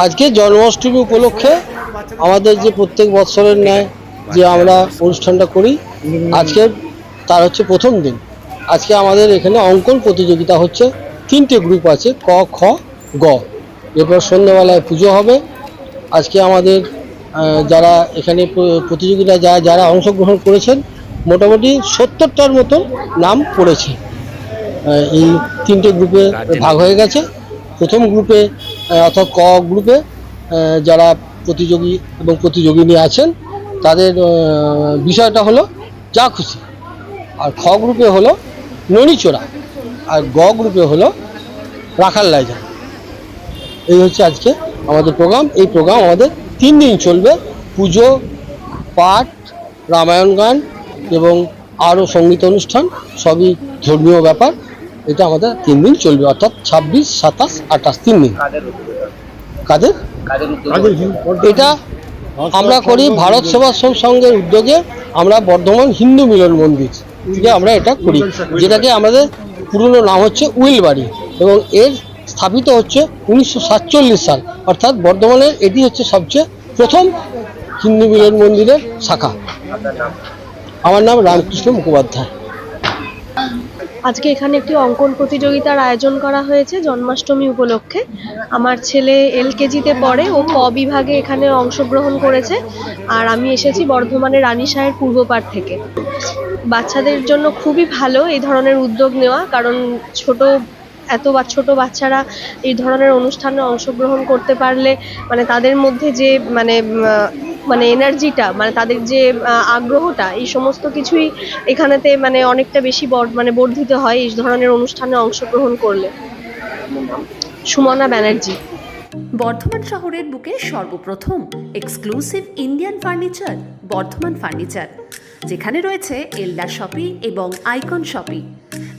আজকে জন্মাষ্টমী উপলক্ষে আমাদের যে প্রত্যেক বৎসরের ন্যায় যে আমরা অনুষ্ঠানটা করি, আজকে তার হচ্ছে প্রথম দিন। আজকে আমাদের এখানে অঙ্কন প্রতিযোগিতা হচ্ছে, তিনটে গ্রুপ আছে, ক, খ, গ। এরপর সন্ধ্যাবেলায় পুজো হবে। আজকে আমাদের যারা এখানে প্র- প্রতিযোগিতায় যারা অংশগ্রহণ করেছেন, মোটামুটি সত্তরটার মতো নাম পড়েছে। এই তিনটে গ্রুপে ভাগ হয়ে গেছে। প্রথম গ্রুপে অর্থাৎ ক গ্রুপে যারা প্রতিযোগী এবং প্রতিযোগিনী আছেন, তাদের বিষয়টা হলো যা খুশি। আর খ গ্রুপে হলো ননিচোরা আর গ গ্রুপে হলো রাখাল লাইজা এই হচ্ছে আজকে আমাদের প্রোগ্রাম। এই প্রোগ্রাম আমাদের তিন দিন চলবে। পুজো, পাঠ, রামায়ণ গান এবং আরও সংগীত অনুষ্ঠান, সবই ধর্মীয় ব্যাপার। এটা আমাদের তিন দিন চলবে অর্থাৎ ছাব্বিশ সাতাশ আঠাশ তিন দিন। কাদের এটা আমরা করি ভারত সেবাশ্রম সংঘের উদ্যোগে আমরা বর্ধমান হিন্দু মিলন মন্দির থেকে আমরা এটা করি যেটাকে আমাদের পুরনো নাম হচ্ছে উইলবাড়ি এবং এর স্থাপিত হচ্ছে উনিশশো সাতচল্লিশ সাল অর্থাৎ বর্ধমানের এটি হচ্ছে সবচেয়ে প্রথম হিন্দু মিলন মন্দিরের শাখা। আমার নাম রামকৃষ্ণ মুখোপাধ্যায়। আজকে এখানে একটি অঙ্কন প্রতিযোগিতার আয়োজন করা হয়েছে জন্মাষ্টমী উপলক্ষে। আমার ছেলে এল কেজিতে পড়ে, ও ক বিভাগে এখানে অংশগ্রহণ করেছে, আর আমি এসেছি বর্ধমানের রানীশাহের পূর্বপাড় থেকে। বাচ্চাদের জন্য খুবই ভালো এই ধরনের উদ্যোগ নেওয়া, কারণ ছোট এত বা ছোট বাচ্চারা এই ধরনের অনুষ্ঠানে অংশগ্রহণ করতে পারলে মানে তাদের মধ্যে যে মানে মানে এনার্জিটা মানে তাদের যে আগ্রহটা, এই সমস্ত কিছুই এখানেতে মানে অনেকটা বেশি মানে বর্ধিত হয় এই ধরনের অনুষ্ঠানে অংশগ্রহণ করলে। সুমনা ব্যানার্জি। বর্ধমান শহরের বুকে সর্বপ্রথম exclusive Indian furniture, Bardhaman furniture, যেখানে রয়েছে এল্লা শপি এবং আইকন শপি।